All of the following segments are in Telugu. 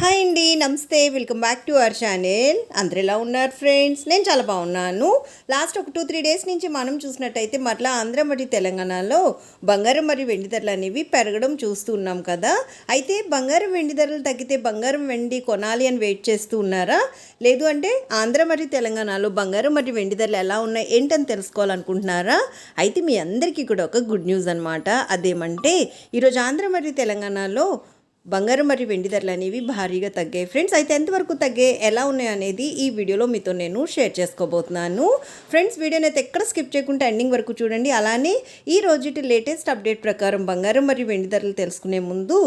హాయ్ అండి నమస్తే. Welcome back to our channel అందరు ఎలా ఉన్నారు ఫ్రెండ్స్ నేను చాలా బాగున్నాను. లాస్ట్ ఒక టూ త్రీ డేస్ నుంచి మనం చూసినట్టయితే మరలా ఆంధ్ర మరియు తెలంగాణలో బంగారం మరియు వెండి ధరలు అనేవి పెరగడం చూస్తూ ఉన్నాం కదా. అయితే బంగారం వెండి ధరలు తగ్గితే బంగారం వెండి కొనాలి అని వెయిట్ చేస్తూ ఉన్నారా? లేదు అంటే ఆంధ్ర మరియు తెలంగాణలో బంగారం మరియు వెండి ధరలు ఎలా ఉన్నాయి ఏంటని తెలుసుకోవాలనుకుంటున్నారా? అయితే మీ అందరికీ కూడా ఒక గుడ్ న్యూస్ అనమాట అదేమంటే ఈరోజు ఆంధ్ర మరియు తెలంగాణలో బంగారం మరియు వెండి ధరలు అనేవి భారీగా తగ్గాయి. ఫ్రెండ్స్ అయితే ఎంతవరకు తగ్గాయి ఎలా ఉన్నాయి అనేది ఈ వీడియోలో మీతో నేను షేర్ చేసుకోబోతున్నాను. ఫ్రెండ్స్ వీడియోని అయితే ఎక్కడ స్కిప్ చేయకుండా ఎండింగ్ వరకు చూడండి. అలానే ఈ రోజుటి లేటెస్ట్ అప్డేట్ ప్రకారం బంగారం మరియు వెండి ధరలు తెలుసుకునే ముందు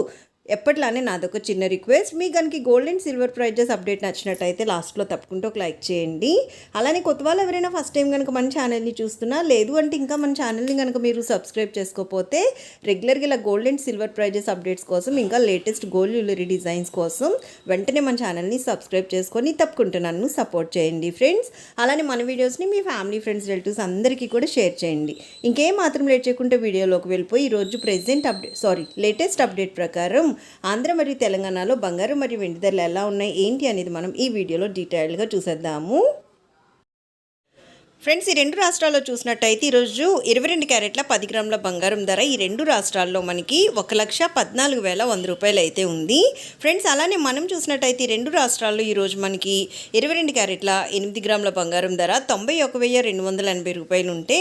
ఎప్పట్లానే నాదొక చిన్న రిక్వెస్ట్. మీ కనుక gold and silver prizes update నచ్చినట్టయితే లాస్ట్లో తప్పకుండా ఒక లైక్ చేయండి. అలానే కొత్త వాళ్ళు ఎవరైనా ఫస్ట్ టైం కనుక మన ఛానల్ని చూస్తున్నా లేదు అంటే ఇంకా మన ఛానల్ని కనుక మీరు సబ్స్క్రైబ్ చేసుకోకపోతే రెగ్యులర్గా ఇలా gold and silver prizes updates కోసం ఇంకా లేటెస్ట్ గోల్డ్ జ్యువెలరీ డిజైన్స్ కోసం వెంటనే మన ఛానల్ని సబ్స్క్రైబ్ చేసుకొని తప్పకుండా నన్ను సపోర్ట్ చేయండి ఫ్రెండ్స్. అలానే మన వీడియోస్ని మీ ఫ్యామిలీ ఫ్రెండ్స్ రిలేటివ్స్ అందరికీ కూడా షేర్ చేయండి. ఇంకేం మాత్రం లేట్ చేయకుండా వీడియోలోకి వెళ్ళిపోయి ఈరోజు present update sorry latest update ప్రకారం ఆంధ్ర మరియు తెలంగాణలో బంగారం మరియు వెండి ధరలు ఎలా ఉన్నాయి ఏంటి అనేది మనం ఈ వీడియోలో డీటెయిల్గా చూసేద్దాము. ఫ్రెండ్స్ ఈ రెండు రాష్ట్రాల్లో చూసినట్టయితే ఈరోజు ఇరవై రెండు క్యారెట్ల పది గ్రాముల బంగారం ధర ఈ రెండు రాష్ట్రాల్లో మనకి ఒక లక్ష పద్నాలుగు వేల వంద రూపాయలు అయితే ఉంది. ఫ్రెండ్స్ అలానే మనం చూసినట్టయితే ఈ రెండు రాష్ట్రాల్లో ఈరోజు మనకి ఇరవై రెండు క్యారెట్ల ఎనిమిది గ్రాముల బంగారం ధర తొంభై ఒక వెయ్యి రెండు వందల ఎనభై రూపాయలు ఉంటే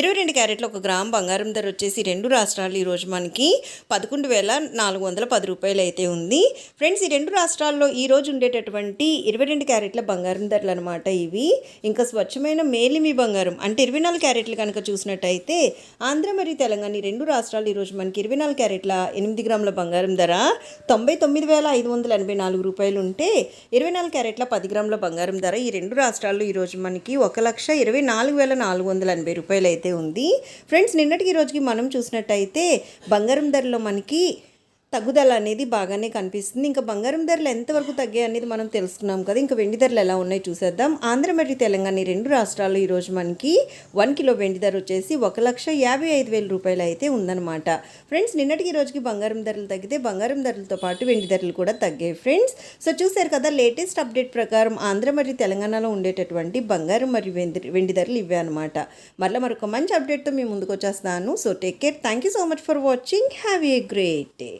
ఇరవై రెండు క్యారెట్ల ఒక గ్రామ్ బంగారం ధర వచ్చేసి రెండు రాష్ట్రాలు ఈరోజు మనకి పదకొండు వేల నాలుగు వందల పది రూపాయలు అయితే ఉంది. ఫ్రెండ్స్ ఈ రెండు రాష్ట్రాల్లో ఈ రోజు ఉండేటటువంటి ఇరవై రెండు క్యారెట్ల బంగారం ధరలు అనమాట ఇవి. ఇంకా స్వచ్ఛమైన మీ బంగారం. అంటే ఇరవై నాలుగు క్యారెట్లు కనుక చూసినట్టయితే ఆంధ్ర మరియు తెలంగాణ ఈ రెండు రాష్ట్రాలు ఈరోజు మనకి ఇరవై నాలుగు క్యారెట్ల ఎనిమిది గ్రాముల బంగారం ధర. తొంభై తొమ్మిది వేల ఐదు వందల ఎనభై నాలుగు రూపాయలు ఉంటే ఇరవై నాలుగు క్యారెట్ల పది గ్రాముల బంగారం ధర ఈ రెండు రాష్ట్రాల్లో ఈరోజు మనకి ఒక లక్ష ఇరవై నాలుగు వేల నాలుగు వందల ఎనభై రూపాయలు అయితే ఉంది. ఫ్రెండ్స్ నిన్నటికి ఈ రోజుకి మనం చూసినట్టయితే బంగారం ధరలో మనకి తగ్గుదల అనేది బాగానే కనిపిస్తుంది. ఇంకా బంగారం ధరలు ఎంతవరకు తగ్గాయి అనేది మనం తెలుసుకున్నాం కదా. ఇంకా వెండి ధరలు ఎలా ఉన్నాయి చూసేద్దాం. ఆంధ్ర మరియు తెలంగాణ రెండు రాష్ట్రాల్లో ఈరోజు మనకి వన్ కిలో వెండి ధర వచ్చేసి ఒక లక్ష యాభై ఐదు వేల రూపాయలు అయితే ఉందన్నమాట. ఫ్రెండ్స్ నిన్నటికి రోజుకి బంగారం ధరలు తగ్గితే బంగారం ధరలతో పాటు వెండి ధరలు కూడా తగ్గాయి ఫ్రెండ్స్. సో చూసారు కదా లేటెస్ట్ అప్డేట్ ప్రకారం ఆంధ్ర మరియు తెలంగాణలో ఉండేటటువంటి బంగారం మరియు వెండి వెండి ధరలు ఇవే అనమాట మరొక మంచి అప్డేట్తో మేము ముందుకు వచ్చేస్తాను. So take care thank you so much for watching have a great day